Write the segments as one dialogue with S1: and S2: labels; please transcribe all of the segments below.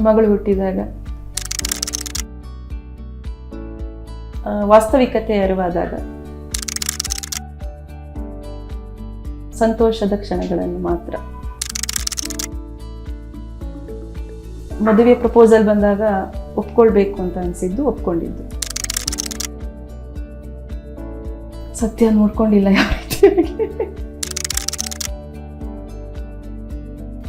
S1: ಮಗಳು ಹುಟ್ಟಿದಾಗ. ವಾಸ್ತವಿಕತೆ ಅರಿವಾದಾಗ. ಸಂತೋಷದ ಕ್ಷಣಗಳನ್ನು ಮಾತ್ರ. ಮದುವೆ ಪ್ರಪೋಸಲ್ ಬಂದಾಗ ಒಪ್ಕೊಳ್ಬೇಕು ಅಂತ ಅನಿಸಿದ್ದು ಒಪ್ಕೊಂಡಿದ್ದು. ಸತ್ಯ ನೋಡ್ಕೊಂಡಿಲ್ಲ ಯಾವ ರೀತಿಯಾಗಿ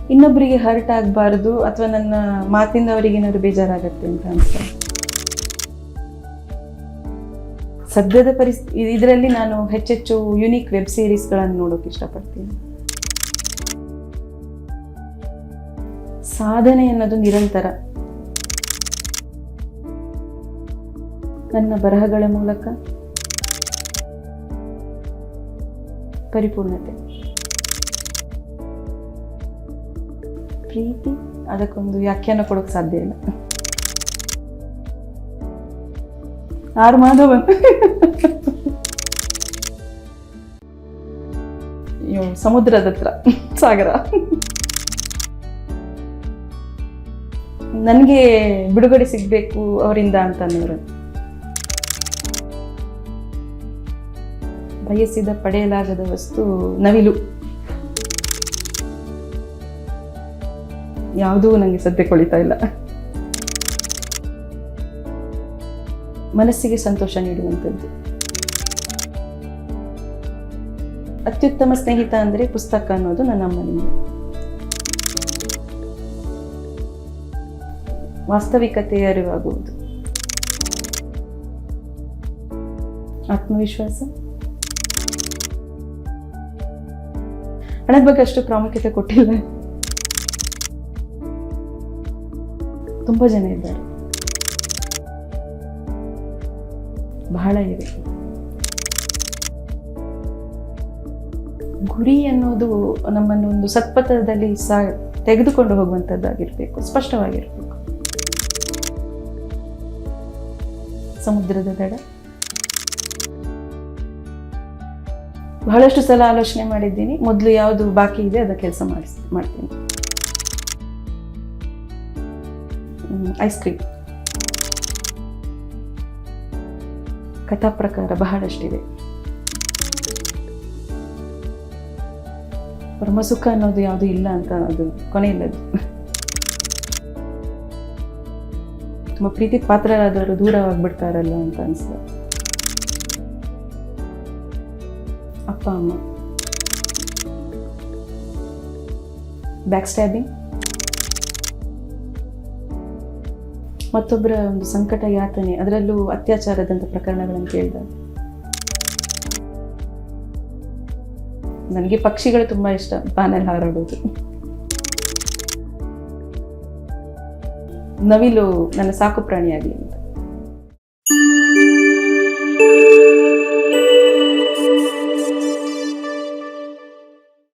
S1: ಇನ್ನೊಬ್ಬರಿಗೆ ಹರ್ಟ್ ಆಗಬಾರ್ದು ಅಥವಾ ನನ್ನ ಮಾತಿಂದ ಅವರಿಗೆ ಏನಾದ್ರು ಬೇಜಾರಾಗತ್ತೆ ಅಂತ ಅನ್ಸುತ್ತೆ. ಸದ್ಯದ ಪರಿಸ್ಥಿತಿ ಇದರಲ್ಲಿ ನಾನು ಹೆಚ್ಚೆಚ್ಚು ಯುನೀಕ್ ವೆಬ್ ಸೀರೀಸ್ಗಳನ್ನು ನೋಡೋಕೆ ಇಷ್ಟಪಡ್ತೀನಿ. ಸಾಧನೆ ಅನ್ನೋದು ನಿರಂತರ. ನನ್ನ ಬರಹಗಳ ಮೂಲಕ. ಪರಿಪೂರ್ಣತೆ. ಪ್ರೀತಿ, ಅದಕ್ಕೊಂದು ವ್ಯಾಖ್ಯಾನ ಕೊಡೋಕೆ ಸಾಧ್ಯ ಇಲ್ಲ. ಆರು ಮಾಧವನ್ ಸಮುದ್ರದ ಹತ್ರ, ಸಾಗರ. ನನಗೆ ಬಿಡುಗಡೆ ಸಿಗಬೇಕು ಅವರಿಂದ ಅಂತ ಅನ್ನೋರು. ಬಯಸಿದ ಪಡೆಯಲಾಗದ ವಸ್ತು ನವಿಲು. ಯಾವುದೂ ನನಗೆ ಸದ್ಯ ಕೊಳಿತಾ ಇಲ್ಲ. ಮನಸ್ಸಿಗೆ ಸಂತೋಷ ನೀಡುವಂಥದ್ದು. ಅತ್ಯುತ್ತಮ ಸ್ನೇಹಿತ ಅಂದರೆ ಪುಸ್ತಕ ಅನ್ನೋದು ನನ್ನ ಅಮ್ಮನಿಂದ. ವಾಸ್ತವಿಕತೆ ಅರಿವಾಗುವುದು. ಆತ್ಮವಿಶ್ವಾಸ. ಹಣದ ಬಗ್ಗೆ ಅಷ್ಟು ಪ್ರಾಮುಖ್ಯತೆ ಕೊಟ್ಟಿಲ್ಲ. ತುಂಬ ಜನ ಇದ್ದಾರೆ. ಬಹಳ ಇದೆ. ಗುರಿ ಅನ್ನೋದು ನಮ್ಮನ್ನು ಒಂದು ಸತ್ಪಥದಲ್ಲಿ ಸಾ ತೆಗೆದುಕೊಂಡು ಹೋಗುವಂಥದ್ದಾಗಿರ್ಬೇಕು, ಸ್ಪಷ್ಟವಾಗಿರ್ಬೇಕು. ಸಮುದ್ರದ ದಡ. ಬಹಳಷ್ಟು ಸಲ ಆಲೋಚನೆ ಮಾಡಿದ್ದೀನಿ, ಮೊದಲು ಯಾವುದು ಬಾಕಿ ಇದೆ ಅದಕ್ಕೆ ಕೆಲಸ ಮಾಡಿಸ್, ಮಾಡ್ತೀನಿ. ಐಸ್ ಕ್ರೀಮ್ ಕಥಾ ಪ್ರಕಾರ ಬಹಳಷ್ಟಿದೆ. ಪರಮಸುಖ ಅನ್ನೋದು ಯಾವುದು ಇಲ್ಲ ಅಂತ ಅದು ಕೊನೆಯಿಲ್ಲದು ತುಂಬ ಪ್ರೀತಿ ಪಾತ್ರರಾದವರು ದೂರವಾಗ್ಬಿಡ್ತಾರಲ್ಲ ಅಂತ ಅನಿಸ್ತದೆ ಅಪ್ಪ, ಅಮ್ಮ. ಬ್ಯಾಕ್ ಸ್ಟ್ಯಾಬಿಂಗ್ ಮತ್ತೊಬ್ಬರ ಒಂದು ಸಂಕಟ ಯಾತನೆ, ಅದರಲ್ಲೂ ಅತ್ಯಾಚಾರದಂಥ ಪ್ರಕರಣಗಳನ್ನು ಕೇಳಿದ ನನಗೆ ಪಕ್ಷಿಗಳು ತುಂಬ ಇಷ್ಟ ಬಾನಲ್ಲಿ ಹಾರಾಡೋದು. ನವಿಲು ನನ್ನ ಸಾಕು ಪ್ರಾಣಿಯಾಗಲಿ